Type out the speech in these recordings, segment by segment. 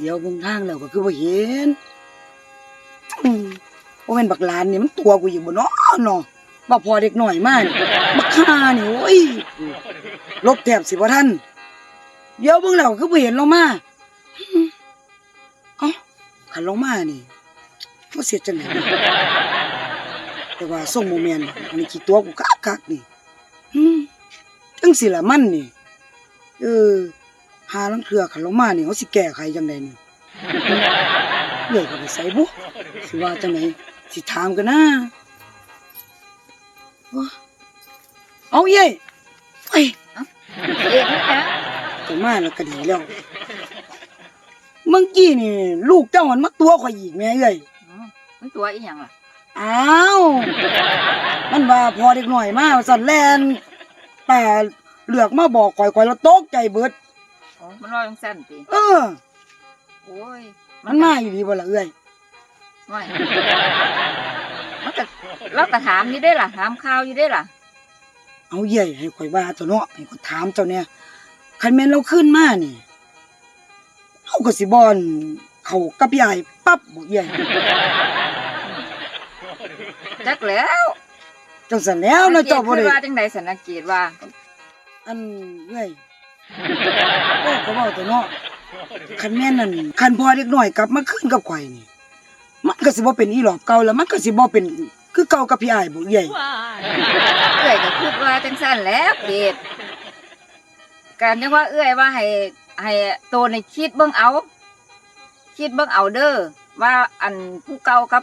เดี๋ยวเบิ่งทางแล้วก็คือบ่เห็นอืมบ่แม่นบักหลานนี่มันตัวกูอยู่บ่เนาะเนาะบ่พอเด็กหน้อยมานี่บักฆ่านี่โอ้ยลบแทบสิบ่ทันเดี๋ยวเบิ่งแล้วคือบ่เห็นลงมาอืมเอ้าคันลงมานี่บ่เสียจังได๋แต่ว่าส่งโมเมนต์อันนี้ขี้ตัวกูคักๆนี่อืมจังสิล่ะมันนี่เออ หาลังเทือขันลงมานี่เขาสิแก้ไขจังไดนี่เลื่อยก็ไปใส่บุสิว่าจังไดสิถามกันนะโอ้เอาเย้ยไปเอกนี่นะกันมาแล้วก็ดีแล้วเมื่อกี้นี่ ลูกเจ้ามันมาตัวข่อยอีกแม่เอ้ยอืมมันตัวอีหยังล่ะอ้าวมันว่าพอเด็กหน่อยมาสั่นแลนแต่เหลือกมาบอกข่อยข่อยแล้วตกใจเบิดอ๋อ มันลอยจังซั่นติเออ โอ้ยมันมาอยู่ดีบ่ล่ะเอ้ยไม่มันก็เราก็ถามอยู่ได้ล่ะ ถามข่าวอยู่ได้ล่ะ เอาเย่ยให้ข่อยว่าเจ้าเนาะให้ข่อยถามเจ้าเนี่ยคันแม่นเราขึ้นมานี่เฮาก็สิบ่อน เข้ากับยายปั๊บบ่เย่ยจักแล้วจังซั่นแล้วเนาะเจ้าบ่สังกตได้ว่าจังไดสังเกตว่า อันเอ้ย โอ้ก็เว้าเจ้าเนาะคันแม่นนั่นคันพอเด็กน้อยกลับมาขึ้นกับข่อยนี่ มันก็สิบ่เป็นอีหลอบเก่าแล้วมันก็สิบ่เป็นคือเก่ากับพี่อ้ายบ่เย่เอื้อยก็คิดว่าจังซั่นแหล้วเกตการที่ว่าเอื้อยว่าให้ให้โตในคิดเบิ่งเอา คิดเบิ่งเอาเด้อว่าอันผู้เก่ากับ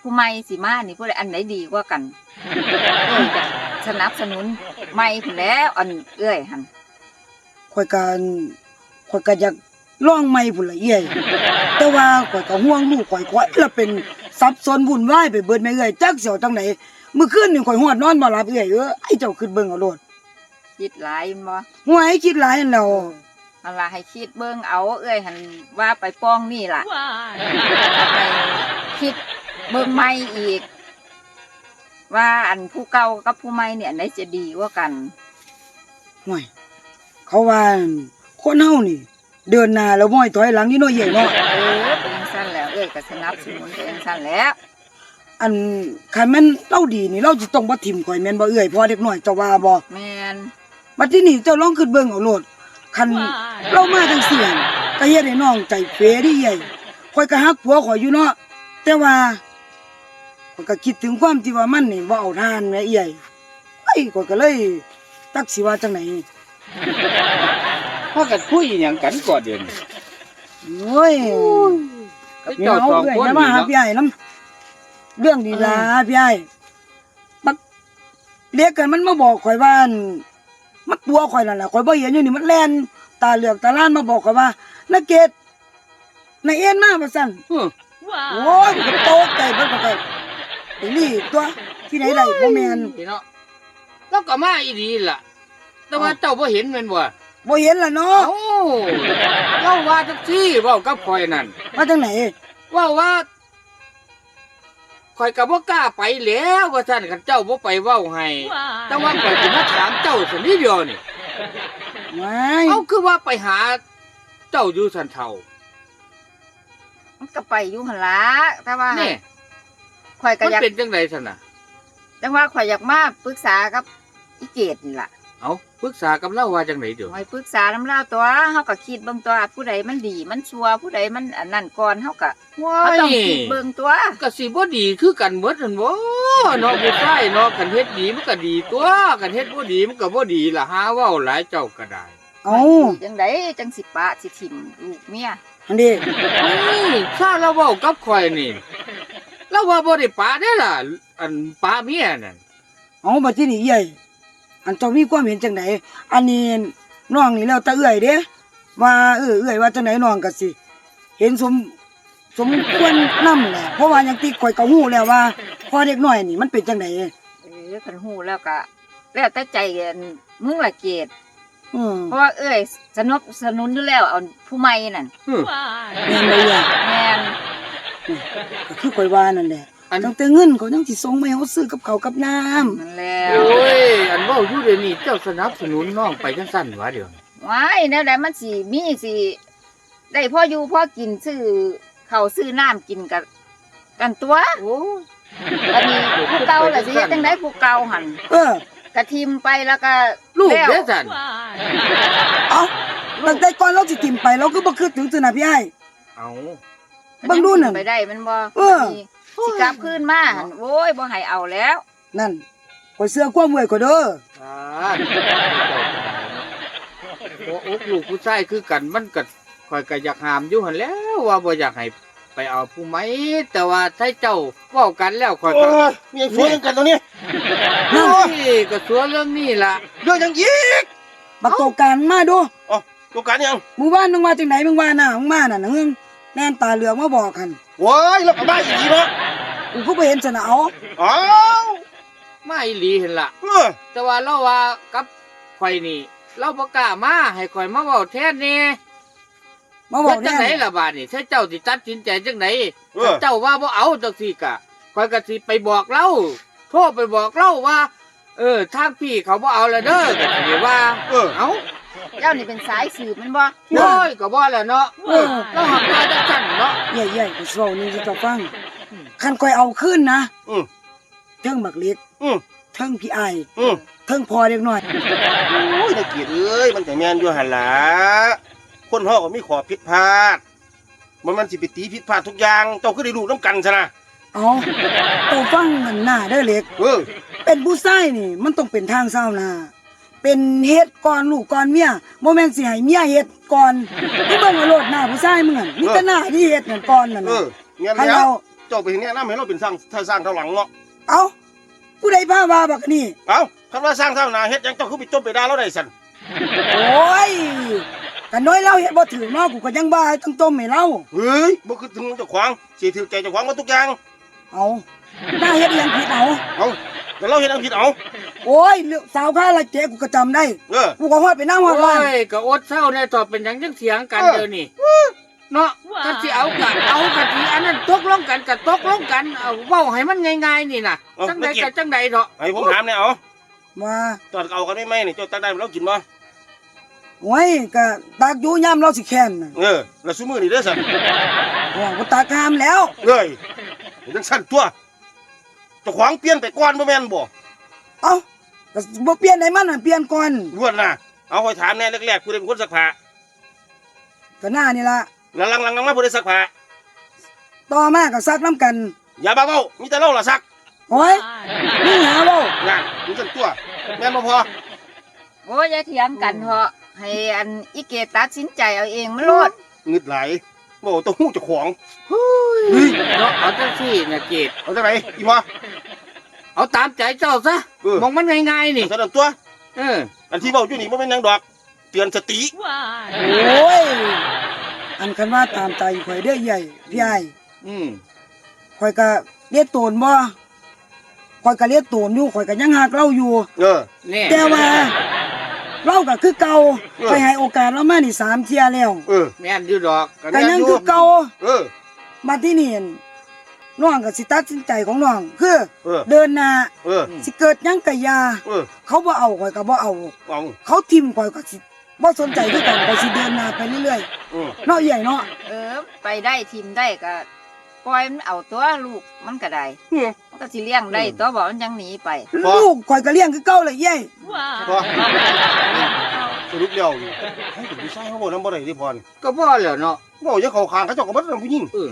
ผู้ใหม่สิมานี่ผู้ใดอันไหนดีกว่ากันเอ้ยจะสนับสนุนใหม่พุ่นแหล้วอันเอ้ยหัน ข่อยก็ข่อยก็อยากลองใหม่พุ่นละเอ้ยแต่ว่าข่อยก็ห่วงลูกข่อยข่อยละเป็นสับสนวุ่นวายไปเบิดแม่เอ้ยจักสิเอาจังไดมื้อคืนนี่ข่อยฮอดนอนบ่หลับเอ้ยเอ้อไอ้เจ้าขึ้นเบิ่งเอาโลดคิดหลายแม่นบ่ห่วยคิดหลายนั่นแล้วอันละให้คิดเบิ่งเอาเอ้ยหันว่าไปป้องนี่ล่ะให้คิดเบิ่งใหม่อีก ว่าอันผู้เก่ากับผู้ใหม่เนี่ยอันไหนจะดีกว่ากันห่วย เขาว่าคนเฮานี่ เดินหน้าแล้วบ่ให้ถอยหลังนี่เนาะเอ้ยเนาะเออเป็นจังซั่นแล้วเอ้ยก็สนับสนุนเป็นจังซั่นแล้ว อันคันแม่นเล่าดีนี่เราสิต้องบ่ทิ่มข่อยแม่นบ่เอ้ยเพอเด็กน้อยเจ้าว่าบ่แม่นบัดที่นี่เจ้าลองขึ้นเบิ่งเอาโลดคันเรามาจังเสียงก็เฮ็ดให้น้องใจเฟดิใหญ่ข่อยก็ฮักผัวข่อยอยู่เนาะแต่ว่าข่อยก็คิดถึงความที่ว่ามันนี่บ่เอาทานแม่ใหญ่ไอ้ยข่อยก็เลยตักสิว่าจังไหน พากันคุยอหย่างกันก่อนเดี๋ยวนี้โอ้ยไอ้เดี๋ยเจ้าวสองเอ้ยคนอย่านี่มาหาเนาะพี่ใหญ่นํเรื่องดีลาพี่ใหญ่บักเรียกกันมันมาบอกข่อยว่าอั่นมันตัวข่อยนั่นแหละข่อยบ่เห็นอยู่นี่มันแล่นตาเหลือกตาล้านมาบอกข่อยว่านักเกตนายเอ็นมาว่าซั่นเออโอ้ยมันก็โตกใจเบิดก็ไปไอ้นี่ตัวที่ไหนได้บ่แม่นพี่เนาะแล้วก็มาอีดีล่ะ แต่ว่าเจ้าบ่เห็นแม่นบ่บ่เห็นล่ะเนาะเอ้าเล่าว่าจักซี่เว้ากับข่อยนั่นมาจังไหนว่าว่าข่อยก็บ่กล้าไปแล้วว่าซั่นคันเจ้าบ่ไปเว้าให้แต่ว่าข่อยสิมาถามเจ้าสันนิดเดียวนี่ไม่เอ้าคือว่าไปหาเจ้าอยู่สันเฒ่ามันก็ไปอยู่หั่นล่ะแต่ว่านี่ข่อยก็มันอยากเป็นจังไดซั่นน่ะจังว่าข่อยอยากมาปรึกษากับอีเกดนี่ล่ะ เอ้าปรึกษากับเราว่าจังไดเดี๋ยวข่อยปรึกษาน้ำเล่าตัวเฮาก็คิดเบิ่งตัวผู้ใดมันดีมันชัวผู้ใดมันอันนั้นก่อนเฮาก็ว้าเฮาต้องยคิดเบิ่งตัว ก็สิบ่ดีคือกันเบิดนั่นบ่เนาะผู้ชายเนาะคันเฮ็ดดีมันก็ดีตัวคันเฮ็ดบ่ดีมันก็บ่ดีล่ะหาเว้าหลายเจ้าก็ได้เอาจังไดจังสิปะสิถิ่มลูกเมียอันนี้นี่ถ้าเราเว้ากับข่อยนี่เราว่าบ่ได้ปาได้ล่ะ อันปาเมียนั่นเอาบัดที่นี่ใหญ่ อันเจ้ามีความเห็นจังไดอันนี้น้องนี่แล้วแต่เอื้อยเด้ว่าเออเอื้อยว่าจังไดน้องก็สิ เห็นสมสมควรนำแหละเพราะว่าอย่างที่ข่อยก็ฮู้แล้วว่าพอเด็กน้อยนี่มันเป็นจังไดเออคันฮู้แล้วก็แล้วแต่ใจกันมึงละเกดอืมเพราะว่าเอ้ยสนับสนุนอยู่แล้วเอาผู้ใหม่นั่นฮึแม่นบ่เอื้อยแม่นก็คือข่อยว่านั่นแหละ อันตั้งแต่เงินเขายังสิส่งมาให้เฮาซื้อกับข้าวกับน้ำนั่นแล้วโอ้ยอันเว้าอยู่เดี๋ยวนี้เจ้าสนับสนุนน้องไปจังซั่นวะเดี๋ยวนี้ว้ายแนวใดมันสิมีสิได้พ่ออยู่พ่อกินซื้อเขาวซื้อน้ำกินกันกันตัวโอ้อันนี้ผู้เก่าล่ะสิเฮ็ดจังไดผู้เก่าหั่นเออกระทิมไปแล้วก็ลูกแล้วเด้อสันเอ้าตั้งแต่ก่อนเราสิทิมไปเราก็บ่คิดถึงซื่อนะพี่ไอ้เอาเบิ่งดูนั่น ไปได้มันบ่เออนี่ สิกลับคืนมาหั่นโอ้ยบ่ให้เอาแล้ว นั่นข่อยเสื้อความเมื่อยข่อยเด้อสาธุโอ้อกลูกผู้ชายคือกันมันก็คอยก็อยากหามอยู่หั่นแหล้วว่าบ่อยากให้ไปเอาผู้ไหม แต่ว่าถ้าเจ้าเว้ากันแล้วคอยโอ้ก็ยมีไอ้ฟัวยังกันตรงนี้นี่ก็สัวเรื่องนี้ล่ะ เรื่องยังยีกบักโตการมาดูอ๋อตัวการยังหมู่บ้านมึงว่าจังไหนมึงว่าหน้ามึงมาน่ะนะเฮงแน่นตาเหลืองมาบอกกันโว้ยแล้วก็บ้าอีกทีเนาะ กูก็บ่เห็นซะนะเอาอ้าวมาอีหลีเห็นล่ะเออแต่ว่าเราว่ากับข่อยนี่ เราบ่กล้ามาให้ข่อยมาเว้าแทนแนี่มาบอเฮ็กดจัแน่งไดล่ะบาดนี่ถ้าเจ้าสิตัดสินใจจังไดเออเจ้าว่าบ่เอาจังซี่กะข่อยก็สิไปบอกเราโทรไปบอกเราว่า เออทางพี่เขาบ่เอาแล้วเด้อก็สิว่า เออ เอ้าเจ้านี่เป็นสายสืบมันบ่โอ้ยก็บ่แล้วเนาะเออ เราหักมาจังซั่นเนาะ ใหญ่ๆกูสิเว้านี่สิเจ้าฟัง คันข่อยเอาขึ้นนะอืมเทิงบักเล็กอืมเทิงพี่ไอ้ายอืมเทิงพอเด็กน้อยโอ้ยตะเกียรติเอ้ยมันแต่แม่นอยู่หั่นล่ะคนเฮาก็มีขอผิดพลาดมันมันสิไปตีผิดพลาดทุกอย่างเจ้าคือได้รู้นํกันซะนะเอาโตฟังกันหน้าเด้อเล็ก เออเป็นผู้ชายนี่ มันต้องเป็นทางเศร้าหนาเป็นเฮ็ดก่อนลูกก่อนเมียบ่แม่นสิให้เมียเฮ็ดก่อนมึงเบิ่งว่าโลดหน้าผู้ชายมึงอะมีแต่หน้าที่เฮ็ดนั่นก่อนนั่นเอน่ะอเงี้ยคันแล้เราว เจ้าไปแนะนำให้เราเป็นสร้างถ้าสร้างเท่าหลังเนาะเอ้าผู้ใดพาว่าบักนี่เอ้าคันว่าสร้างเท่าหนาเฮ็ดหยังเจ้าคือไปจมไปด่าเราได้ซั่นโอ้ยกันน้อยเราเฮ็ดบ่ถือเนาะกูก็ยังว่าให้ต้องต้มให้เราเฮ้ยบ่คือถึงเจ้าของสิถือใจเจ้าของหมาทุกอย่างเอาหน้าเฮ็ดอิหยังผิดเอาเอ้าแต่เราเฮ็ดอันผิดเอาโอ้ยเรื่องสาวข้าละเจ๊กูก็จำได้เออ กูก็ฮอดไปน้ำฮอดโอ้บ้านยก็อดเศร้าแน่ตอบเป็นหยังจังเถียงกันเออเด้อนี่เนาะ ก็สิเอากะเอากะสิอันนั้นตกลงกันกะตกลงกันเอาเว้าให้มันง่ายๆนี่น่ะจังใดกะจังใดเถาะให้ผมถามเนี่ยเอาว่าตอนเอากันไม่ไหมนี่เจ้าตักได้เรากินบ่โอ้ยก็ตักอยู่ยามเราสิแค้นน่ะเออแล้วซุมื้อนี่เด้อสั่นโอ้กูตักห้ามแล้วเอ้ยจังสั่นตัวเจ้าของเปลี่ยนไปก่อนบ่แม่นบ่เอ้าก็บ่เปลี่ยนให้มันน่ะเปลี่ยนก่อนรวดน่ะเอาคอยถามแน่แรกๆผู้ใดเป็นคนซักผ้าก็หน้านี่ล่ะ แล้วหลังๆๆมาผู้ใดซักผ้าต่อมาก็ซักน้ำกัน อย่าบ้าเว้ามีแต่เราล่ะซักโอ้ยนี่หาเว้านั่นมีจังตัว แม่นบ่พอโอ้ยอย่าเถียงกันเถอะให้อันอีเกตัดสินใจเอาเองมันโลดงึดไหลายบ่ต้องฮู้เจ้าของเนาะเอาจังซี่น่ะเกดเอาจังไดอีหมอเอาตามใจเจ้าซะเออ มองมันง่ายๆนี่เอาซะนั่นตัว เอออันที่เว้าอยู่นี่บ่แม่นหยังดอก เตือนสติ โอ้ย อันคันว่าตามใจข่อยเด้อใหญ่พี่ไอ้อืมข่อยก็เลียดโตนบ่ข่อยก็เลียดโตนอยู่ข่อยก็ยังหักเราอยู่ เออแน่แต่ว่าเราก็คือเก่าเออ ไปให้โอกาสเรามานี่สามเที่ยแล้วเออแม่นอยู่ดอกก็ยังคือเก่าเออ มาที่นี่อั่นน้องก็สิตัดสินใจของน้องคือเออ เดินหน้าเออ สิเกิดหยังก็อย่าเออเขาบ่เอาข่อยก็บ่เอาเอาเขาทิ่มข่อยก็สิ บ่สนใจคือกันข่อยสิเดินหน้าไปเรื่อยเออๆเนาะใหญ่เนาะเออ ไปได้ทีมได้ก็ปล่อยมันเอาตัวลูกมันก็ได้เออมันก็สิเลี้ยงได้ตัวบอกมันยังหนีไปพอลูกข่อยก็เลี้ยงคือเก่าเลยใหญ่พอสรุปแล้วนี่ให้เป็นผู้ชายเขาบ่นำบ่ได้ที่พรก็บ่แล้วเนาะบ่อย่าเข้าข้างเขาเจ้าก็บ่นำผู้หญิงเออ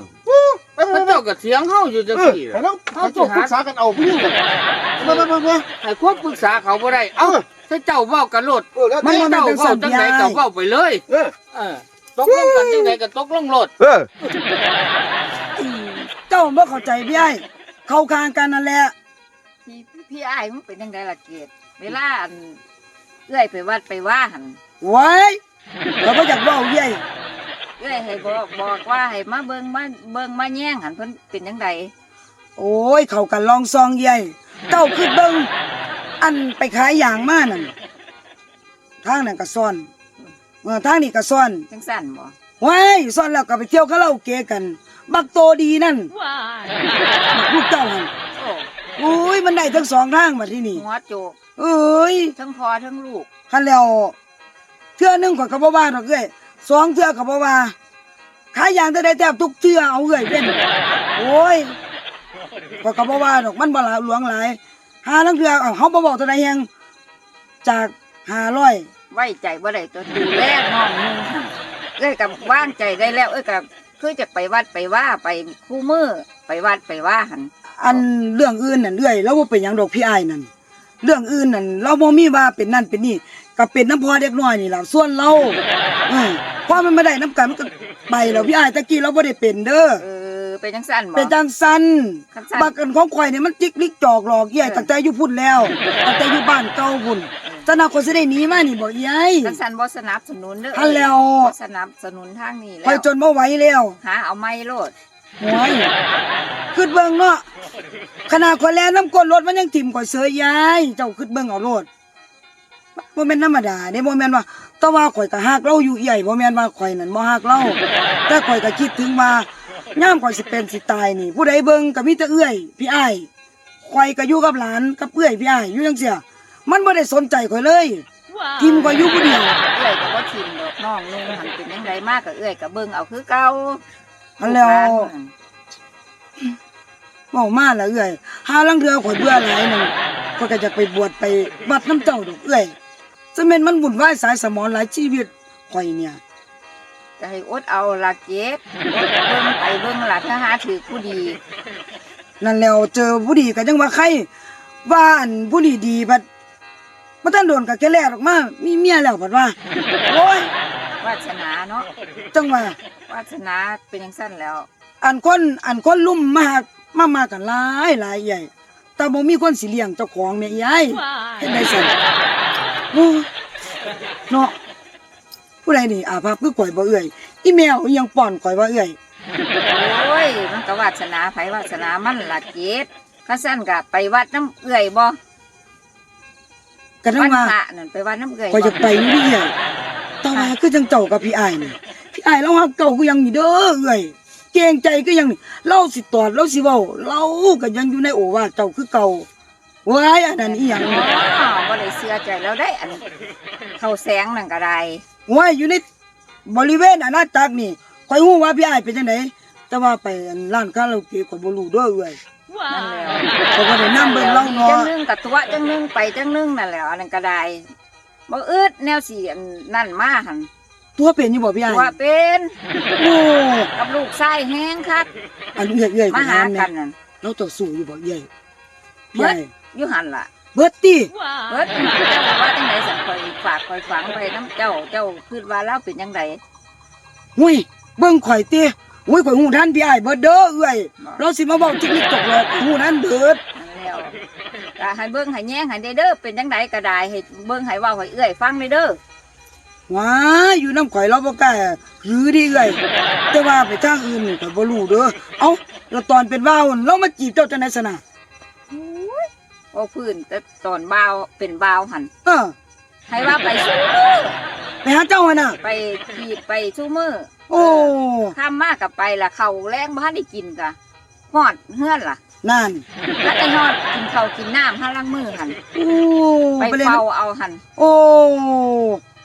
พระเจ้าก็เถียงเฮาอยู่จังเออซี่ให้ล่ะเราเขาเจ้าปรึกษากันเอาผู้หญิงกันมามามามาให้ควบปรึกษาเขาบ่ได้ เอ้า ถ้าเจ้าเว้ากันโลดเออแล้วมันแต่บ่แม่นเจ้าจังเว้าซั่นจังพี่ใดอ้ายก็เว้าไปเลย เออเออตกลงกันจังใดก็ตกลงโลดเออเจ้าบ่เข้าใจพี่ไอ้เข้าข้างกันนั่นแหละพี่พี่อ้ายมันเป็นยังไงล่ะเกดเวลาอันเอื้อยไปวัดไปว่าหันไว้เราก็อยากเว้าใหญ่เอื้อยให้บอกบอกว่าให้มาเบิ่งมาเบิ่งมาแย่งหันเพิ่นเป็นยังไงโอ้ยเข้ากันลองซองใหญ่เจ้าคือเบิ่ง อันไปขายอย่างมานั่นทางนั้นก็ซ่อนเออทางนี้ก็ซ่อนจังสั่นบ่ไว้ซ่อนแล้วก็ไปเที่ยวคาราโอเกะกัน บักโตดีนั่นบักลูกเจ้าหั่นโอ้โอ้ยมันได้ทั้งสองทางมาที่นี่หัวโจกเอ้ยทั้งพ่อทั้งลูกคันแล้วเทื่อหนึงข่อยก็บ่ว่าดอกเอ้ยสองเทื่อก็บ่ว่าขายยางแต่ได้แทบทุกเทื่อเอาเอ้ยเป็นโอ้ยก็ก็บ่ว่าดอกมันบ่หลาหลวงหลาย หาลังเทื่อเอาเฮาบ่บอกเท่าใดแฮงจาก500ไว้ใจบ่ได้ตัวดูแลน้องนุ่งหั่นเอ้ยกับว่างใจได้แล้ว เอ้ยกับคือจะไปวัดไปว่าไปคู่มือไปวัดไปว่าหันอันเรื่องอื่นนั่นเรื่อยแล้วบ่เป็นหยังดอกพี่อ้ายนั่นเรื่องอื่นนั่นเราบ่มีว่าเป็นนั่นเป็นนี่ก็เป็นน้ำพอเด็กน้อยนี่ล่ะส่วนเราเออพอมันไม่ได้น้ำกันมันก็ไปแล้วพี่อ้ายตะกี้เราบ่ได้เป็นเด้อ เออเป็นจังซั่นบ่เป็นจังสันคันซั่นบักกันของข่อยนี่มันจิกลิกจอกหลอกเอี้ยตั้งแต่อยู่พุ่นแล้วตั้งแต่อยู่บ้านเก่าพุ่นตอนนั้นคนสิได้หนีมานี่บ่ยาย คันซั่นบ่สนับสนุนเด้อฮัลโหล บ่สนับสนุนทางนี้แล้ข่อยวจนบ่ไหวแล้วหาเอาไม้โลดโอ้ยขึ้นเบิ่งเนาะขนาดข่อยแล่นน้ำก้นรถมันยังถิ่มข่อยเสยยายเจ้าขึ้นเบิ่งเอาโลดบ่แม่นธรรมดาเด้บ่แม่นว่าแต่ว่าข่อยก็ฮักเราอยู่เอี้ยบ่แม่นว่าข่อยนั่นบ่ฮักเราแต่ข่อยก็คิดถึงว่า ยามข่อยสิเป็นสิตายนี่ ผู้ใดเบิ่งก็มีแต่เอื้อย พี่อ้ายข่อยก็อยู่กับหลานกับเอื้อยพี่อ้ายอยู่จังเสียมันบ่ได้สนใจข่อยเลยทิมข่อยอยู่ผู้เดียวเอื้อยก็บ่ทิมดอกน้องนุ่งหันเป็นจังไดมากก็เอื้อยก็เบิ่งเอาคือเก่าอันแล้วลูกหานหั่นเว้ามาแล้วเอื้อยหาลังเรือข่อยเบื่อหลายหนึงข่อยก็จะไปบวชไปวัดน้ำเจ้าดอกเอื้อยจะแม่นมันวุ่นวายสายสมองหลายชีวิตข่อยเนี่ย จะให้อดเอาละเก็บอดเบิ่งไปเบิ่งล่ะถ้าหาถือผู้ดีนั่นแล้วเจอผู้ดีก็ยังว่าใครว่าอันผู้ดีดีพัดบ่ทันโดนก็แค่แลกออกมา มีเมียแล้วพัดว่าโอ้ยวาสนาเนาะจังว่าวาสนาเป็นจังซั่นแล้ว อันคนอันคนลุ่มมากมามากันหลายหลายใหญ่แต่บ่มีคนสิเลี้ยงเจ้าของแม่ยายเฮ็ดได้ซั่นโอ้ยเนาะ ผู้ใดนี่อาภัพคือข่อยบ่เอื้อยอีแมวอีหยังป้อนข่อยว่าเอื้อยโอ้ยมันก็วาสนาไผวาสนามันละเก็บข้าซั่นก็ไปวัดน้ำเอื้อยบ่ก็ทั้วังดว่าพระนั่นไปวัดน้ำเอื้อยข่อยบ่จะไปอยู่นี่เอื้อยแต่ว่าคือจังเจ้ากับพี่อ้ายนี่พี่อ้ายเราฮักเก่าก็ยังนี่เด้อเอื้อยเกรงใจก็ยังนี่เราสิตอดเราสิเว้าเราก็ยังอยู่ในโอวาทเจ้าคือเก่าว้ายอันนั้นอีหยังอ๋อบ่ได้เชื่อใจแล้วได้อันเข้าแสงนั่นก็ได้ ว้ายอยู่ในบริเวณอาณาจักรนี่ข่อยฮู้ว่าพี่อ้ายเป็นจังไดแต่ว่าไปอันร้านคาราโอเกะข่อยบ่รู้เด้อเอื้อยนั่นแหละข่อยบ่ได้นำเบิ่งเราจัเนาะงนึงกับตัวจังนึงไปจังนึงนั่นแหละอันนั้นก็ได้บ่อึดแนวสิอันนั่นมาหั่นตัวเป็นอยู่บ่พี่อ้ายตัวเป็นโอ้กับลูกชายแห้งคักอันเอื้อยเอื้อยมาหาถกันแน่นั่นเราต่อสู้อยู่บ่เอื้อยพี่เบิดอ้ายอยู่หั่นล่ะ เบิดติเบิดเจ้าว่าจังไดสันคอยฝากคอยฝังไปน้ำเจ้าเจ้าคิดว่าเราเป็นจังไดหุ้ยเบิ่งข่อยติหุ้ยข่อยฮู้ทันพี่อ้ายเบิดเด้อเอื้อยเราสิมาเว้าจิกนิกตกหลอกฮู้นั้นเบิดนั่นแล้วก็ให้เบิ่งให้แย้งให้ได้เด้อเป็นจังไดก็ได้ให้เบิ่งให้เว้าให้เอื้อยฟังได้เด้อว้ายอยู่น้ำข่อยเราบ่กล้าหือดิเอื้อยแต่ว่าไปทางอื่นนี่ข่อยบ่รู้เด้อเอ้าแล้วตอนเป็นว่าวนั่นเรามาจีบเจ้าจังได๋ซะน่ะ โอ้พื้นแต่ตอนบ่าวเป็นบ่าวหั่นเออให้ว่าไปสู้มือไปหาเจ้าหั่นน่ะ ไปขีดไปสู้มือโอ้ข้ามมากกับไปล่ะเขาวแรงบ้านได้กินกะฮอดเฮือนล่ะนั่นถ้าได้ฮอดกินข้าวกินน้ำห้าล้างมือหันโอ้ไปไปเล่นเฝ้าเอาหันโอ้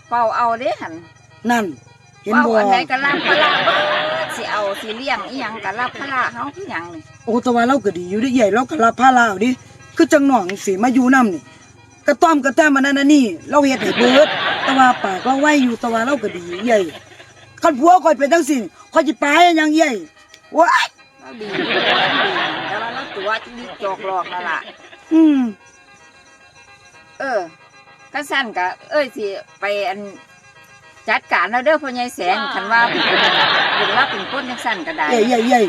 เฝ้าเอาเด้หันนั่น เห็นเฝ้าบ่อันไหนก็รับพระละเบิดสิเอาสิเลี้ยงอีหยังก็รับพระละเฮาคือหยังนี่โอ้แต่ว่าเราก็ดีอยู่เด้ใหญ่เราก็รับภาระเอาดิ คือจังหน่องสิมาอยู่นํนี่กระต้อมกระแต้มมันนั่นนะนี่ เราเฮ็ดให้เบิดแต่ว่าปากเราไว้อยู่แต่ว่าเราก็ดีใหญ่คันผัวข่อยเป็นจังซี่ข่อยสิไปหยังใหญ่ว้ายเราดีอยู่เราดีแต่ว่าเราตัวจะดีจอกหลอกนั่นล่ะ อืมเออก็สั่นก็เอ้ยสิไปอันจัดการแล้วเด้อพ่อใหญ่แสงคันว่าเป็นเป็นว่าเป็นคนจังสั่นก็ได้ ใหญ่ใหญ่ใหญ่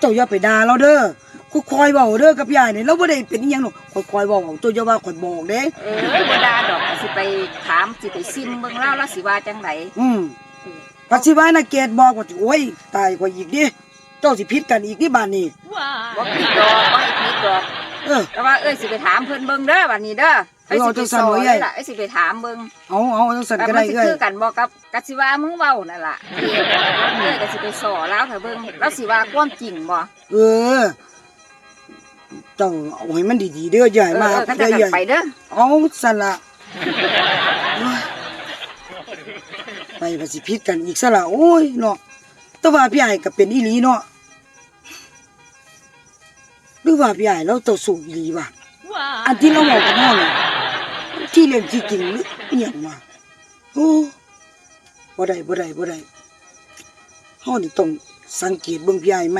เจ้าอย่าไปด่าเราเด้อ คุคอยเว้าเด้อกับยายนี่เราบ่ได้เป็นอีหยังหรอกคอยๆเว้าเจ้าอย่าว่าข่อยบอกเด้ เออบ่ด่าดอกก็สิไปถามสิไปซิมเบิ่งเล่าแล้วสิว่าจังไดอืมปัจจุบันนะเกดบอกว่าโอ้ยตายกว่าอีกดิเจ้าสิพิษกันอีกที่บ้านนี่บ่ผิดดอกบ่ให้ผิดดอกเออ แต่ว่าเอ้ยสิไปถามเพิ่นเบิ่งเด้อบัดนี้เด้อเอ้ยสิไปสอนเลยล่ะเอ้ยสิไปถามเบิ่ง เอาเอาจังสันแต่ก็มัได้นสิเอ้ย คือกันบ่กับกัสิว่ามึงเว้านั่นล่ะเอ้ยเอ้ยก็สิไปสอนแล้วถ้าเบิ่งแล้วสิว่าความจริงบ่เออ เจ้าเอาให้มันดีๆเด้อใหญ่เออมาเออก็ใหจะญ่กันใหญ่ไปเด้อเอาสันละโอ้ยไปภาษีพิษกันอีกซะละโอ้ยเนาะแต่ว่าพี่ใหญ่ก็เป็นอีหลีเนาะหรือว่าพี่ใหญ่เราเจ้าสูบอีหลีวะอันที่เราบอกกับเฮาเนี่ยที่เรื่องที่จริงหรืออหยังวะโอ้บ่ได้บ่ได้บ่ได้เฮานี่ต้องสังเกตเบิ่งพี่ใหญ่ไหม